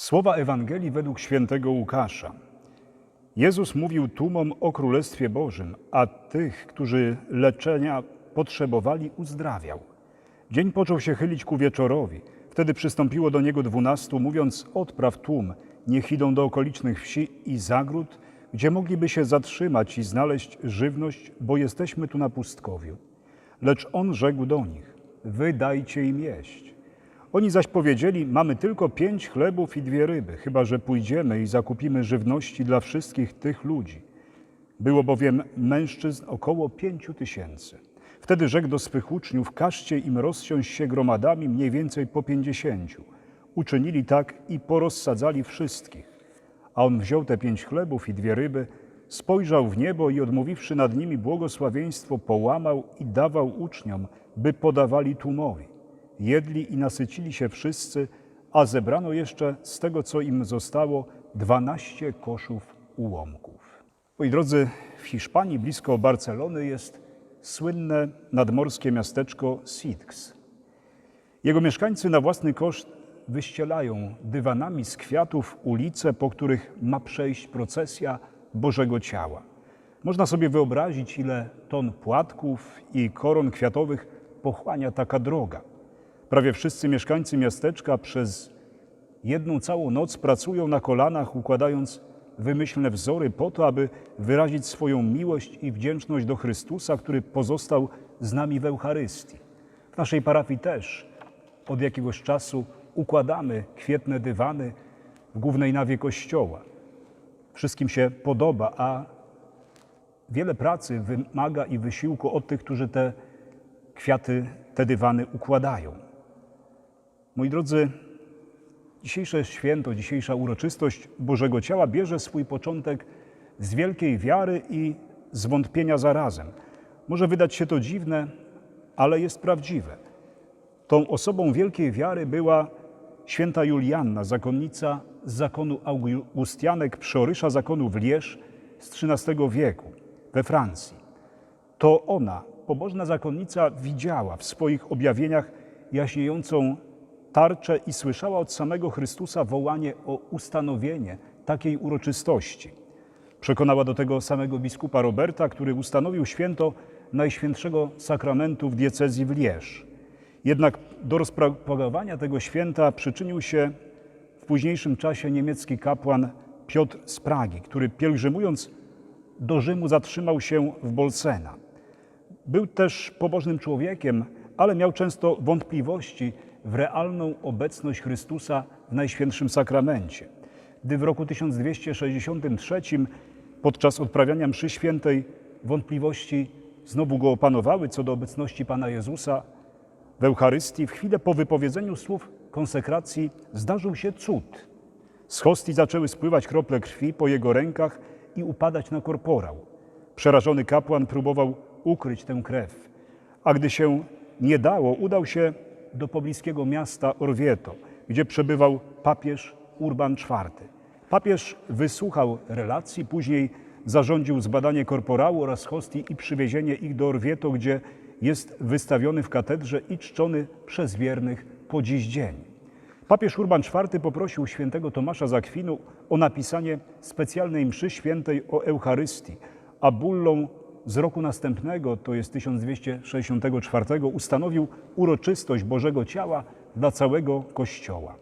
Słowa Ewangelii według świętego Łukasza. Jezus mówił tłumom o Królestwie Bożym, a tych, którzy leczenia potrzebowali, uzdrawiał. Dzień począł się chylić ku wieczorowi. Wtedy przystąpiło do niego dwunastu, mówiąc: Odpraw tłum, niech idą do okolicznych wsi i zagród, gdzie mogliby się zatrzymać i znaleźć żywność, bo jesteśmy tu na pustkowiu. Lecz on rzekł do nich: Wy dajcie im jeść. Oni zaś powiedzieli: Mamy tylko pięć chlebów i dwie ryby, chyba że pójdziemy i zakupimy żywności dla wszystkich tych ludzi. Było bowiem mężczyzn około pięciu tysięcy. Wtedy rzekł do swych uczniów: Każcie im rozsiąść się gromadami mniej więcej po pięćdziesięciu. Uczynili tak i porozsadzali wszystkich. A on wziął te pięć chlebów i dwie ryby, spojrzał w niebo i odmówiwszy nad nimi błogosławieństwo, połamał i dawał uczniom, by podawali tłumowi. Jedli i nasycili się wszyscy, a zebrano jeszcze z tego, co im zostało, dwanaście koszów ułomków. Moi drodzy, w Hiszpanii, blisko Barcelony, jest słynne nadmorskie miasteczko Sitges. Jego mieszkańcy na własny koszt wyścielają dywanami z kwiatów ulice, po których ma przejść procesja Bożego Ciała. Można sobie wyobrazić, ile ton płatków i koron kwiatowych pochłania taka droga. Prawie wszyscy mieszkańcy miasteczka przez jedną całą noc pracują na kolanach, układając wymyślne wzory po to, aby wyrazić swoją miłość i wdzięczność do Chrystusa, który pozostał z nami w Eucharystii. W naszej parafii też od jakiegoś czasu układamy kwietne dywany w głównej nawie kościoła. Wszystkim się podoba, a wiele pracy wymaga i wysiłku od tych, którzy te kwiaty, te dywany układają. Moi drodzy, dzisiejsze święto, dzisiejsza uroczystość Bożego Ciała bierze swój początek z wielkiej wiary i zwątpienia zarazem. Może wydać się to dziwne, ale jest prawdziwe. Tą osobą wielkiej wiary była święta Julianna, zakonnica z zakonu Augustianek, przeorysza zakonu w Lierz z XIII wieku we Francji. To ona, pobożna zakonnica, widziała w swoich objawieniach jaśniejącą tarczę i słyszała od samego Chrystusa wołanie o ustanowienie takiej uroczystości. Przekonała do tego samego biskupa Roberta, który ustanowił święto Najświętszego Sakramentu w diecezji w Lierz. Jednak do rozpropagowania tego święta przyczynił się w późniejszym czasie niemiecki kapłan Piotr z Pragi, który pielgrzymując do Rzymu zatrzymał się w Bolsena. Był też pobożnym człowiekiem, ale miał często wątpliwości w realną obecność Chrystusa w Najświętszym Sakramencie. Gdy w roku 1263 podczas odprawiania mszy świętej wątpliwości znowu go opanowały co do obecności Pana Jezusa w Eucharystii, w chwilę po wypowiedzeniu słów konsekracji zdarzył się cud. Z hostii zaczęły spływać krople krwi po jego rękach i upadać na korporał. Przerażony kapłan próbował ukryć tę krew, a gdy się nie dało, udał się do pobliskiego miasta Orvieto, gdzie przebywał papież Urban IV. Papież wysłuchał relacji, później zarządził zbadanie korporału oraz hostii i przywiezienie ich do Orvieto, gdzie jest wystawiony w katedrze i czczony przez wiernych po dziś dzień. Papież Urban IV poprosił świętego Tomasza z Akwinu o napisanie specjalnej mszy świętej o Eucharystii, a bullą z roku następnego, to jest 1264, ustanowił uroczystość Bożego Ciała dla całego Kościoła.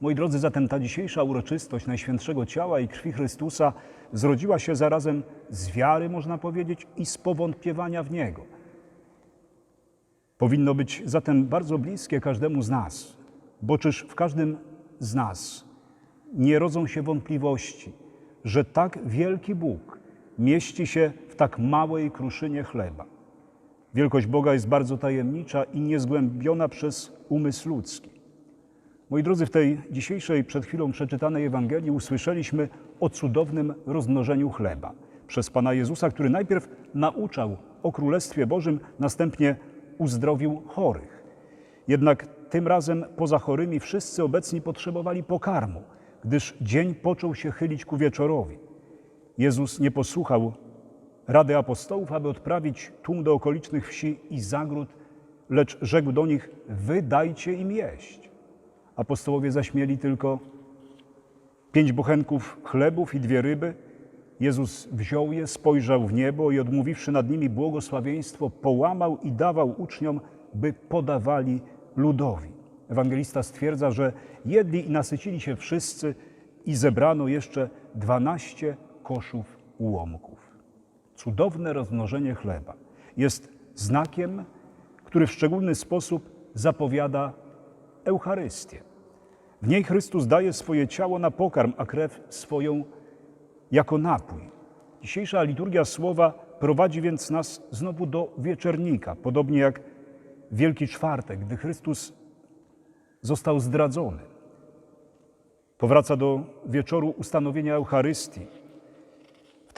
Moi drodzy, zatem ta dzisiejsza uroczystość Najświętszego Ciała i Krwi Chrystusa zrodziła się zarazem z wiary, można powiedzieć, i z powątpiewania w Niego. Powinno być zatem bardzo bliskie każdemu z nas, bo czyż w każdym z nas nie rodzą się wątpliwości, że tak wielki Bóg mieści się w tak małej kruszynie chleba. Wielkość Boga jest bardzo tajemnicza i niezgłębiona przez umysł ludzki. Moi drodzy, w tej dzisiejszej przed chwilą przeczytanej Ewangelii usłyszeliśmy o cudownym rozmnożeniu chleba przez Pana Jezusa, który najpierw nauczał o Królestwie Bożym, następnie uzdrowił chorych. Jednak tym razem poza chorymi wszyscy obecni potrzebowali pokarmu, gdyż dzień począł się chylić ku wieczorowi. Jezus nie posłuchał rady apostołów, aby odprawić tłum do okolicznych wsi i zagród, lecz rzekł do nich: Wy dajcie im jeść. Apostołowie zaśmieli tylko Pięć bochenków chlebów i dwie ryby. Jezus wziął je, spojrzał w niebo i odmówiwszy nad nimi błogosławieństwo, połamał i dawał uczniom, by podawali ludowi. Ewangelista stwierdza, że jedli i nasycili się wszyscy i zebrano jeszcze dwanaście koszów ułomków. Cudowne rozmnożenie chleba jest znakiem, który w szczególny sposób zapowiada Eucharystię. W niej Chrystus daje swoje ciało na pokarm, a krew swoją jako napój. Dzisiejsza liturgia słowa prowadzi więc nas znowu do wieczernika, podobnie jak Wielki Czwartek, gdy Chrystus został zdradzony. Powraca do wieczoru ustanowienia Eucharystii.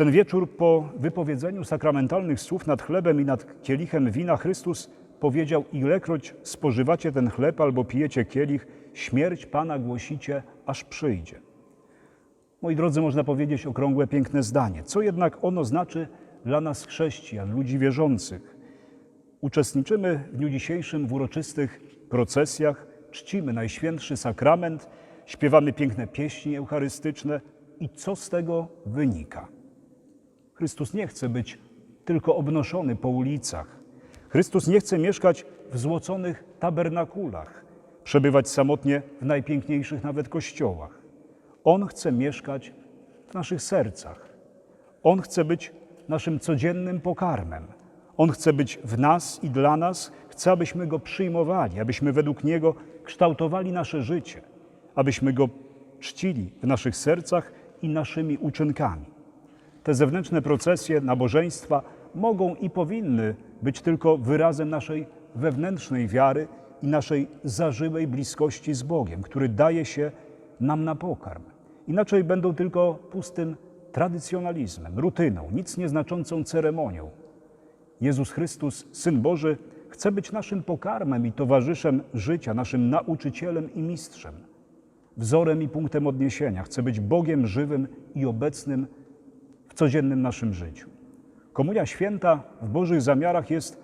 Ten wieczór po wypowiedzeniu sakramentalnych słów nad chlebem i nad kielichem wina Chrystus powiedział: Ilekroć spożywacie ten chleb albo pijecie kielich, śmierć Pana głosicie, aż przyjdzie. Moi drodzy, można powiedzieć okrągłe, piękne zdanie. Co jednak ono znaczy dla nas, chrześcijan, ludzi wierzących? Uczestniczymy w dniu dzisiejszym w uroczystych procesjach, czcimy Najświętszy Sakrament, śpiewamy piękne pieśni eucharystyczne i co z tego wynika? Chrystus nie chce być tylko obnoszony po ulicach. Chrystus nie chce mieszkać w złoconych tabernakulach, przebywać samotnie w najpiękniejszych nawet kościołach. On chce mieszkać w naszych sercach. On chce być naszym codziennym pokarmem. On chce być w nas i dla nas, chce, abyśmy Go przyjmowali, abyśmy według Niego kształtowali nasze życie, abyśmy Go czcili w naszych sercach i naszymi uczynkami. Te zewnętrzne procesje nabożeństwa mogą i powinny być tylko wyrazem naszej wewnętrznej wiary i naszej zażyłej bliskości z Bogiem, który daje się nam na pokarm. Inaczej będą tylko pustym tradycjonalizmem, rutyną, nic nieznaczącą ceremonią. Jezus Chrystus, Syn Boży, chce być naszym pokarmem i towarzyszem życia, naszym nauczycielem i mistrzem, wzorem i punktem odniesienia. Chce być Bogiem żywym i obecnym w codziennym naszym życiu. Komunia święta w Bożych zamiarach jest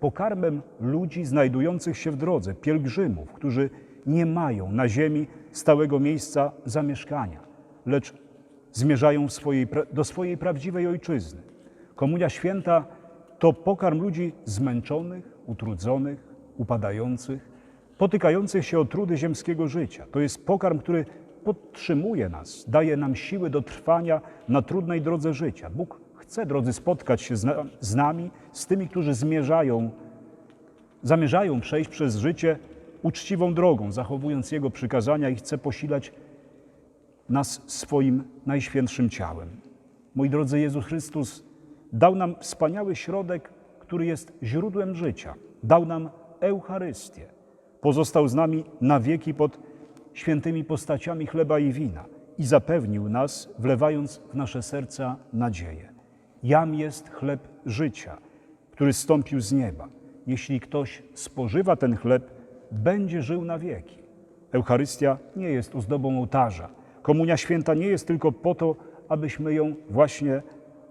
pokarmem ludzi znajdujących się w drodze, pielgrzymów, którzy nie mają na ziemi stałego miejsca zamieszkania, lecz zmierzają swojej, do swojej prawdziwej ojczyzny. Komunia święta to pokarm ludzi zmęczonych, utrudzonych, upadających, potykających się o trudy ziemskiego życia. To jest pokarm, który podtrzymuje nas, daje nam siły do trwania na trudnej drodze życia. Bóg chce, drodzy, spotkać się z, na, z nami, z tymi, którzy zmierzają, zamierzają przejść przez życie uczciwą drogą, zachowując Jego przykazania i chce posilać nas swoim najświętszym ciałem. Moi drodzy, Jezus Chrystus dał nam wspaniały środek, który jest źródłem życia. Dał nam Eucharystię. Pozostał z nami na wieki pod świętymi postaciami chleba i wina i zapewnił nas, wlewając w nasze serca nadzieję. Jam jest chleb życia, który stąpił z nieba. Jeśli ktoś spożywa ten chleb, będzie żył na wieki. Eucharystia nie jest ozdobą ołtarza. Komunia święta nie jest tylko po to, abyśmy ją właśnie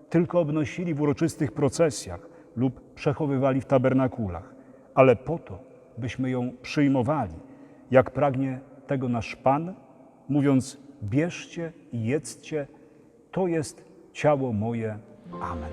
tylko obnosili w uroczystych procesjach lub przechowywali w tabernakulach, ale po to, byśmy ją przyjmowali, jak pragnie tego nasz Pan, mówiąc: Bierzcie i jedzcie, to jest ciało moje. Amen.